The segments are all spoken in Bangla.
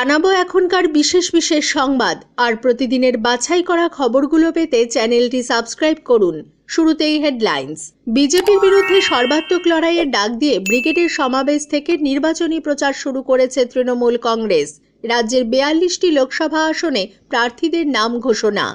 জানাব এখনকার বিশেষ বিশেষ সংবাদ। আর প্রতিদিনের বাছাই করা খবরগুলো পেতে চ্যানেলটি সাবস্ক্রাইব করুন। শুরুতেই হেডলাইন্স। বিজেপির বিরুদ্ধে সর্বাত্মক লড়াইয়ের ডাক দিয়ে ব্রিগেডের সমাবেশ থেকে নির্বাচনী প্রচার শুরু করেছে তৃণমূল কংগ্রেস। রাজ্যের বেয়াল্লিশটি লোকসভা আসনে প্রার্থীদের নাম ঘোষণা।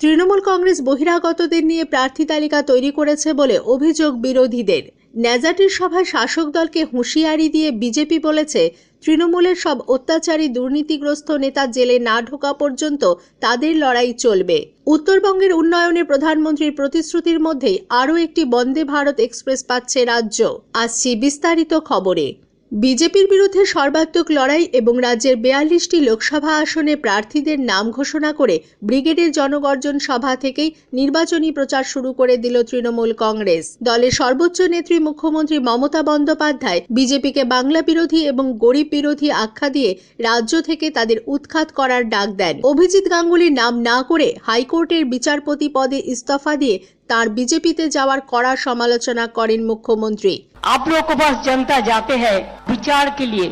তৃণমূল কংগ্রেস বহিরাগতদের নিয়ে প্রার্থী তালিকা তৈরি করেছে বলে অভিযোগ বিরোধীদের। ন্যাজাটির সভায় শাসক দলকে হুঁশিয়ারি দিয়ে বিজেপি বলেছে তৃণমূলের সব অত্যাচারী দুর্নীতিগ্রস্ত নেতা জেলে না ঢোকা পর্যন্ত তাদের লড়াই চলবে। উত্তরবঙ্গের উন্নয়নে প্রধানমন্ত্রীর প্রতিশ্রুতির মধ্যেই আরও একটি বন্দে ভারত এক্সপ্রেস পাচ্ছে রাজ্য। আসছি বিস্তারিত খবরে। বিজেপির বিরুদ্ধে সর্বাত্মক লড়াই এবং রাজ্যের বেয়াল্লিশটি লোকসভা আসনে প্রার্থীদের নাম ঘোষণা করে ব্রিগেডের জনগর্জন সভা থেকেই নির্বাচনী প্রচার শুরু করে দিল তৃণমূল কংগ্রেস। দলের সর্বোচ্চ নেত্রী মুখ্যমন্ত্রী মমতা বন্দ্যোপাধ্যায় বিজেপিকে বাংলা বিরোধী এবং গরিব বিরোধী আখ্যা দিয়ে রাজ্য থেকে তাদের উৎখাত করার ডাক দেন। অভিজিৎ গাঙ্গুলির নাম না করে হাইকোর্টের বিচারপতি পদে ইস্তফা দিয়ে তার বিজেপিতে যাওয়ার কড়া সমালোচনা করেন মুখ্যমন্ত্রী आप लोगों के पास जनता जाते हैं विचार के लिए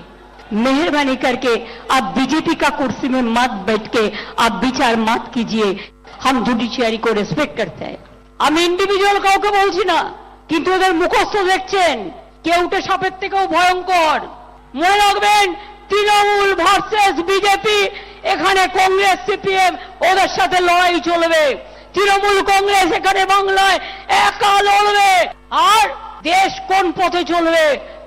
मेहरबानी करके आप बीजेपी का कुर्सी में मत बैठ के आप विचार मत कीजिए हम जुडिशियारी को রেসপেক্ট করতে हैं আমি ইন্ডিভিজুয়াল কাউকে বলছি না কিন্তু ওদের মুখস্থ দেখছেন কেউটে সাপের থেকেও ভয়ঙ্কর মনে রাখবেন তৃণমূল ভার্সেস বিজেপি এখানে কংগ্রেস সিপিএম ওদের সাথে লড়াই চলবে তৃণমূল কংগ্রেস এখানে বাংলায় একা লড়বে। আর দেশ কোন পথে চলবে?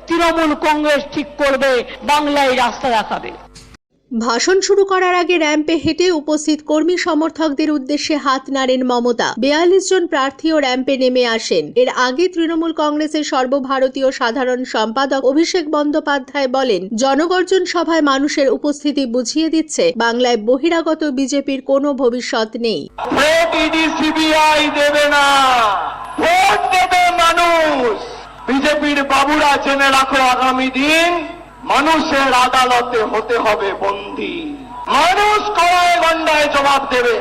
তৃণমূল কংগ্রেস ঠিক করবে, বাংলায় রাস্তা দেখাবে। ভাষণ শুরু করার আগে র্যাম্পে হেঁটে উপস্থিত কর্মী সমর্থকদের উদ্দেশ্যে হাত নাড়েন মমতা। বেয়াল্লিশ জন প্রার্থীও র্যাম্পে নেমে আসেন। এর আগে তৃণমূল কংগ্রেসের সর্বভারতীয় সাধারণ সম্পাদক অভিষেক বন্দ্যোপাধ্যায় বলেন, জনগর্জন সভায় মানুষের উপস্থিতি বুঝিয়ে দিচ্ছে, বাংলায় বহিরাগত বিজেপির কোনো ভবিষ্যৎ নেই। দেবে না। মানুষ। বিজেপির বাবুরা রাখো আগামী দিন। মানুষের আদালতে হতে হবে বন্দী। মানুষ কড়ায় গন্ডায় জবাব দেবে।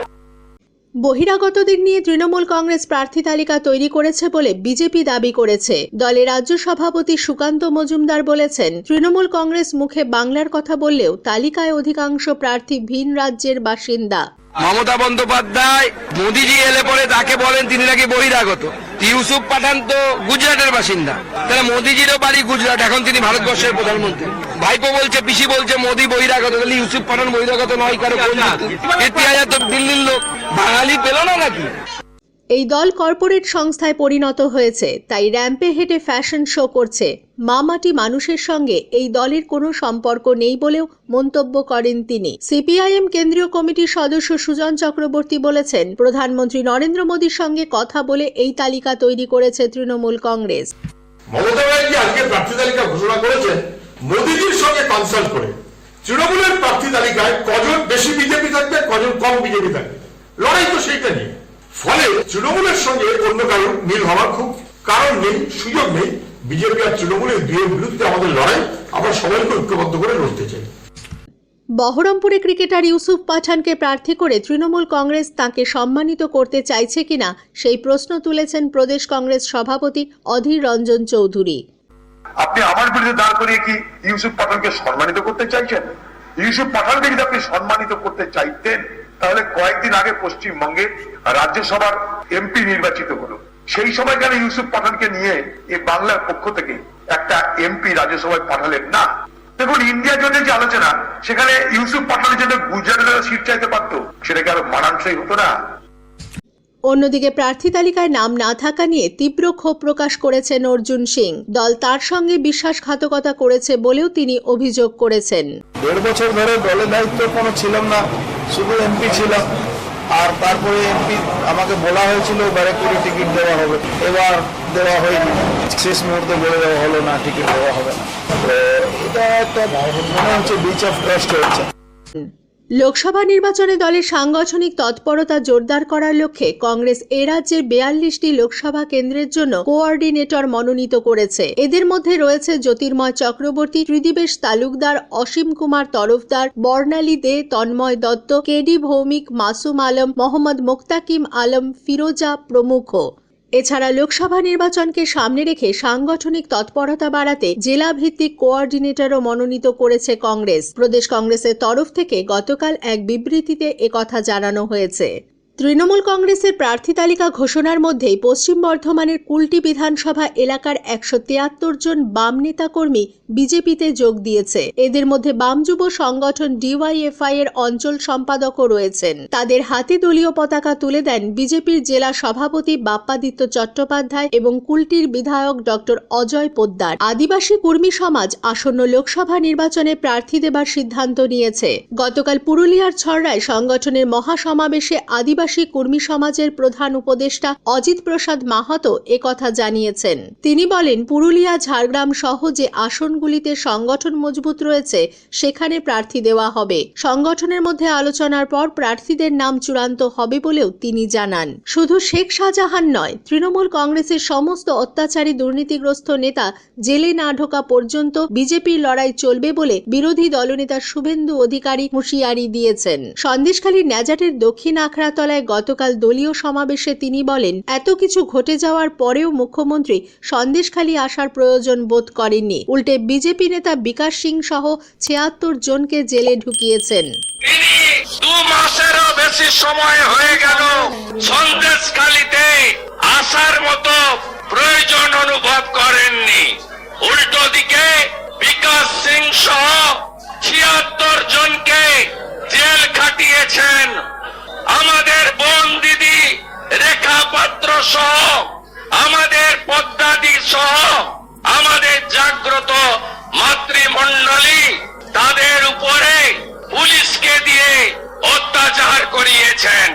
বহিরাগতদের নিয়ে তৃণমূল কংগ্রেস প্রার্থী তালিকা তৈরি করেছে বলে বিজেপি দাবি করেছে। দলে রাজ্য সভাপতি সুকান্ত মজুমদার বলেছেন তৃণমূল কংগ্রেস মুখে বাংলার কথা বললেও তালিকায় অধিকাংশ প্রার্থী ভিন রাজ্যের বাসিন্দা। মমতা বন্দ্যোপাধ্যায় মোদিজি এলে পরে তাকে বলেন তিনি নাকি বহিরাগত। ইউসুফ পাঠান তো গুজরাটের বাসিন্দা। তাহলে মোদিজিরও বাড়ি গুজরাট এখন তিনি ভারতবর্ষের প্রধানমন্ত্রী। ভাইপো বলছে পিসি বলছে মোদি বহিরাগত। তাহলে ইউসুফ পাঠান বহিরাগত নয় কারও কোন ইতিহাস তো দিল্লির লোক। বাঙালি পেল না নাকি? এই দল কর্পোরেট সংস্থায় পরিণত হয়েছে, তাই র্যাম্পে হেঁটে ফ্যাশন শো করছে। মামাটি মানুষের সঙ্গে এই দলের কোনো সম্পর্ক নেই বলেও মন্তব্য করেন তিনি। সিপিআইএম কেন্দ্রীয় কমিটির সদস্য সুজন চক্রবর্তী বলেছেন, প্রধানমন্ত্রী নরেন্দ্র মোদীর সঙ্গে কথা বলে এই তালিকা তৈরি করেছে তৃণমূল কংগ্রেস। মমতা ব্যানার্জি আজকে প্রার্থী তালিকা ঘোষণা করেছেন, মোদীজির সঙ্গে কনসাল্ট করে। তৃণমূলের প্রার্থী তালিকায় কজন বেশি বিজেপি থাকবে, কজন কম বিজেপি থাকবে। লড়াই তো সেইটা নিয়ে। ফলে তৃণমূলের সঙ্গে অন্য কারোর মিল হওয়ার খুব কারণ নেই সুযোগ নেই। বিজেপি আর তৃণমূলের দুয়ের বিরুদ্ধে আমাদের লড়াই আমরা সবাইকে ঐক্যবদ্ধ করে লড়তে চাই। বহরমপুরে ক্রিকেটার ইউসুফ পাঠানকে প্রার্থী করে তৃণমূল কংগ্রেস তাকে সম্মানিত করতে চাইছে কিনা সেই প্রশ্ন তুলেছেন প্রদেশ কংগ্রেস সভাপতি অধীর রঞ্জন চৌধুরী। আপনি আমার বিরুদ্ধে দাঁড় করিয়ে কি ইউসুফ পাঠানকে সম্মানিত করতে চাইছেন? ইউসুফ পাঠানকে যদি আপনি সম্মানিত করতে চাইতেন তাহলে কয়েকদিন আগে পশ্চিমবঙ্গে রাজ্যসভার এমপি নির্বাচিত হলো। সেই সময় কেন ইউসুফ পাঠানকে নিয়ে এই বাংলার পক্ষ থেকে একটা এমপি রাজ্যসভায় পাঠালেন। না, দেখুন ইন্ডিয়া জোটের যে আলোচনা, সেখানে ইউসুফ পাঠানের জন্য গুজরাটের সিট চাইতে পারতো সেটাকে আরও মানানসই হতো না। অন্যদিকে প্রার্থী তালিকায় নাম না থাকা নিয়ে তীব্র ক্ষোভ প্রকাশ করেছেন অর্জুন সিং। দল তার সঙ্গে বিশ্বাসঘাতকতা করেছে বলেও তিনি অভিযোগ করেছেন। দেড় বছর ধরে দলের দায়িত্ব কোনো ছিলাম না, শুধু এমপি ছিলাম। আর তারপরে এমপি আমাকে বলা হয়েছিল ব্যারাকপুরে টিকিট দেওয়া হবে। এবার দেওয়া হয়নি। শেষ মুহূর্তে বলে দেওয়া হলো, না, টিকিট দেওয়া হবে না। এটা একটা মনে হচ্ছে বিচ অফ ট্রাস্ট হচ্ছে। লোকসভা নির্বাচনে দলের সাংগঠনিক তৎপরতা জোরদার করার লক্ষ্যে কংগ্রেস এ রাজ্যের বেয়াল্লিশটি লোকসভা কেন্দ্রের জন্য কোঅর্ডিনেটর মনোনীত করেছে। এদের মধ্যে রয়েছে জ্যোতির্ময় চক্রবর্তী, ত্রিদিবেশ তালুকদার, অসীম কুমার তরফদার, বর্ণালী দে, তন্ময় দত্ত কেডি ভৌমিক, মাসুম আলম, মোহাম্মদ মোক্তাকিম আলম, ফিরোজা প্রমুখ। এছাড়া লোকসভা নির্বাচনকে সামনে রেখে সাংগঠনিক তৎপরতা বাড়াতে জেলা ভিত্তিক কোঅর্ডিনেটরও মনোনীত করেছে কংগ্রেস। প্রদেশ কংগ্রেসের তরফ থেকে গতকাল এক বিবৃতিতে একথা জানানো হয়েছে। তৃণমূল কংগ্রেসের প্রার্থী তালিকা ঘোষণার মধ্যেই পশ্চিম বর্ধমানের কুলটি বিধানসভা এলাকার একশো তিয়াত্তর জন বাম নেতাকর্মী বিজেপিতে যোগ দিয়েছে। এদের মধ্যে বাম যুব সংগঠন ডিওয়াইএফআই এর অঞ্চল সম্পাদকও রয়েছেন। তাদের হাতে দলীয় পতাকা তুলে দেন বিজেপির জেলা সভাপতি বাপ্পাদিত্য চট্টোপাধ্যায় এবং কুলটির বিধায়ক ডক্টর অজয় পোদ্দার। আদিবাসী কর্মী সমাজ আসন্ন লোকসভা নির্বাচনে প্রার্থী দেবার সিদ্ধান্ত নিয়েছে। গতকাল পুরুলিয়ার ছড়রায় সংগঠনের মহাসমাবেশে আদিবাসী কর্মী সমাজের প্রধান উপদেষ্টা অজিত প্রসাদ মাহাতো একথা জানিয়েছেন। তিনি বলেন, পুরুলিয়া, ঝাড়গ্রাম সহ যে আসনগুলিতে সংগঠন মজবুত রয়েছে, সেখানে প্রার্থী দেওয়া হবে। সংগঠনের মধ্যে আলোচনার পর প্রার্থীদের নাম চূড়ান্ত হবে বলেও তিনি জানান। শুধু শেখ শাহজাহান নয়, তৃণমূল কংগ্রেসের সমস্ত অত্যাচারী দুর্নীতিগ্রস্ত নেতা জেলে না ঢোকা পর্যন্ত বিজেপির লড়াই চলবে বলে বিরোধী দলনেতা শুভেন্দু অধিকারী হুঁশিয়ারি দিয়েছেন। সন্দেশখালীর ন্যাজাটের দক্ষিণ আখড়াতলায় গতকাল দলীয় সমাবেশে তিনি বলেন, এত কিছু ঘটে যাওয়ার পরেও মুখ্যমন্ত্রী সন্দেশখালী আসার প্রয়োজন বোধ করেননি। উল্টে বিজেপি নেতা বিকাশ সিং সহ ছিয়াত্তর জনকে জেলে ঢুকিয়েছেন। বেশি সময় হয়ে গেল আসার মতো প্রয়োজন অনুভব করেননি। উল্টো দিকে বিকাশ সিং সহ ছিয়াত্তর জনকে জেল খাটিয়েছেন। আমাদের বোন দিদি রেখা পাত্র সহ, আমাদের পদ্মাদি সহ, আমাদের জাগ্রত মাতৃমণ্ডলী তাদের উপরে পুলিশকে দিয়ে অত্যাচার করিয়েছেন।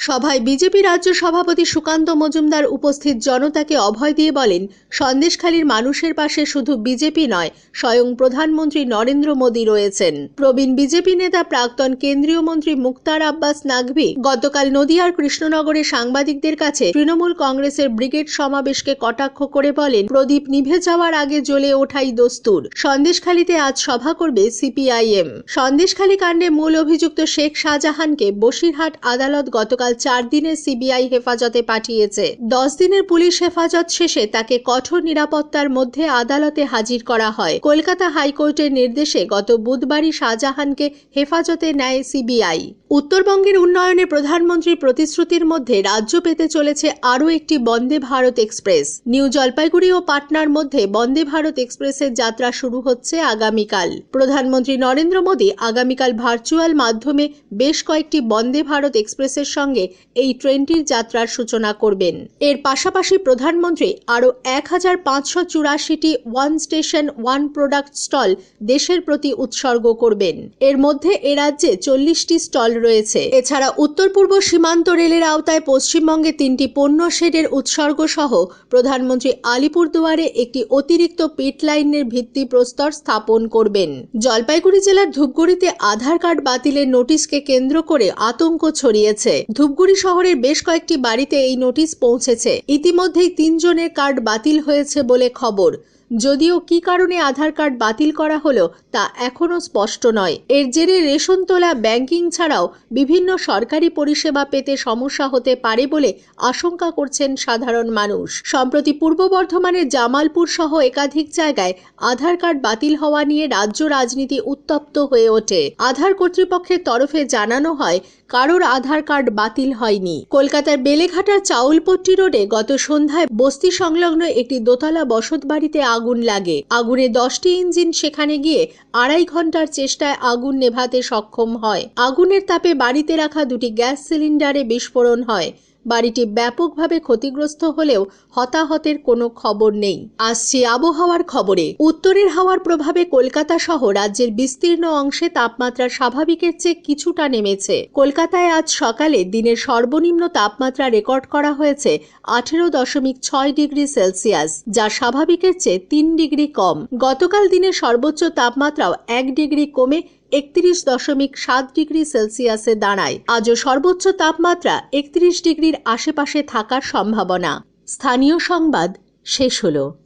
সভায় বিজেপি রাজ্য সভাপতি সুকান্ত মজুমদার উপস্থিত জনতাকে অভয় দিয়ে বলেন, সন্দেশখালীর মানুষের পাশে শুধু বিজেপি নয়, স্বয়ং প্রধানমন্ত্রী নরেন্দ্র মোদী রয়েছেন। প্রবীণ বিজেপি নেতা প্রাক্তন কেন্দ্রীয় মন্ত্রী মুক্তার আব্বাস নাকভি গতকাল নদিয়ার কৃষ্ণনগরে সাংবাদিকদের কাছে তৃণমূল কংগ্রেসের ব্রিগেড সমাবেশকে কটাক্ষ করে বলেন, প্রদীপ নিভে যাওয়ার আগে জ্বলে ওঠাই দস্তুর। সন্দেশখালীতে আজ সভা করবে সিপিআইএম। সন্দেশখালী কাণ্ডে মূল অভিযুক্ত শেখ শাহজাহানকে বসিরহাট আদালত গতকাল চার দিনের সিবিআই হেফাজতে পাঠিয়েছে। দশ দিনের পুলিশ হেফাজত শেষে তাকে কঠোর নিরাপত্তার মধ্যে আদালতে হাজির করা হয়। কলকাতা হাইকোর্টের নির্দেশে গত বুধবারই শাহজাহানকে হেফাজতে নেয় সিবিআই। উত্তরবঙ্গের উন্নয়নে প্রধানমন্ত্রীর প্রতিশ্রুতির মধ্যে রাজ্য পেতে চলেছে আরও একটি বন্দে ভারত এক্সপ্রেস। নিউ জলপাইগুড়ি ও পাটনার মধ্যে বন্দে ভারত এক্সপ্রেসের যাত্রা শুরু হচ্ছে আগামীকাল। প্রধানমন্ত্রী নরেন্দ্র মোদী আগামীকাল ভার্চুয়াল মাধ্যমে বেশ কয়েকটি বন্দে ভারত এক্সপ্রেসের সঙ্গে এই ট্রেনটির যাত্রার সূচনা করবেন। এর পাশাপাশি প্রধানমন্ত্রী আরও এক হাজার পাঁচশো চুরাশিটি one station, one product stall দেশের প্রতি উৎসর্গ করবেন। এর মধ্যে এ রাজ্যে চল্লিশটি স্টল রয়েছে। এছাড়া উত্তর পূর্ব সীমান্ত রেলের আওতায় পশ্চিমবঙ্গে তিনটি পণ্য শেডের উৎসর্গ সহ প্রধানমন্ত্রী আলিপুরদুয়ারে একটি অতিরিক্ত পিট লাইনের ভিত্তি প্রস্তর স্থাপন করবেন। জলপাইগুড়ি জেলার ধূপগুড়িতে আধার কার্ড বাতিলের নোটিশকে কেন্দ্র করে আতঙ্ক ছড়িয়েছে। ধূপগুড়ি শহরের বেশ কয়েকটি বাড়িতে এই নোটিশ পৌঁছেছে। ইতিমধ্যেই তিনজনের কার্ড বাতিল হয়েছে বলে খবর। যদিও কী কারণে আধার কার্ড বাতিল করা হলো তা এখনও স্পষ্ট নয়। এর জেরে রেশন তোলা, ব্যাংকিং ছাড়াও বিভিন্ন সরকারি পরিষেবা পেতে সমস্যা হতে পারে বলে আশঙ্কা করছেন সাধারণ মানুষ। সম্প্রতি পূর্ব বর্ধমানের জামালপুর সহ একাধিক জায়গায় আধার কার্ড বাতিল হওয়া নিয়ে রাজ্য রাজনীতি উত্তপ্ত হয়ে ওঠে। আধার কর্তৃপক্ষের তরফে জানানো হয়, কারোর আধার কার্ড বাতিল হয়নি। কলকাতার বেলেঘাটার চাউলপট্টি রোডে গত সন্ধ্যায় বস্তি সংলগ্ন একটি দোতলা বসত বাড়িতে আগুন লাগে। আগুনে দশটি ইঞ্জিন সেখানে গিয়ে আড়াই ঘণ্টার চেষ্টায় আগুন নেভাতে সক্ষম হয়। আগুনের তাপে বাড়িতে রাখা দুটি গ্যাস সিলিন্ডারে বিস্ফোরণ হয়। বাড়িটি ব্যাপকভাবে ক্ষতিগ্রস্ত হলেও হতাহতের কোনো খবর নেই। আসছে আবহাওয়ার খবরে। উত্তরের হাওয়ার প্রভাবে কলকাতা সহ রাজ্যের বিস্তীর্ণ অংশে তাপমাত্রা স্বাভাবিকের চেয়ে কিছুটা নেমেছে। কলকাতায় আজ সকালে দিনের সর্বনিম্ন তাপমাত্রা রেকর্ড করা হয়েছে আঠেরো দশমিক ছয় ডিগ্রি সেলসিয়াস, যা স্বাভাবিকের চেয়ে তিন ডিগ্রি কম। গতকাল দিনের সর্বোচ্চ তাপমাত্রাও এক ডিগ্রি কমে একত্রিশ দশমিক সাত ডিগ্রি সেলসিয়াসে দাঁড়ায়। আজও সর্বোচ্চ তাপমাত্রা একত্রিশ ডিগ্রির আশেপাশে থাকার সম্ভাবনা। স্থানীয় সংবাদ শেষ হলো।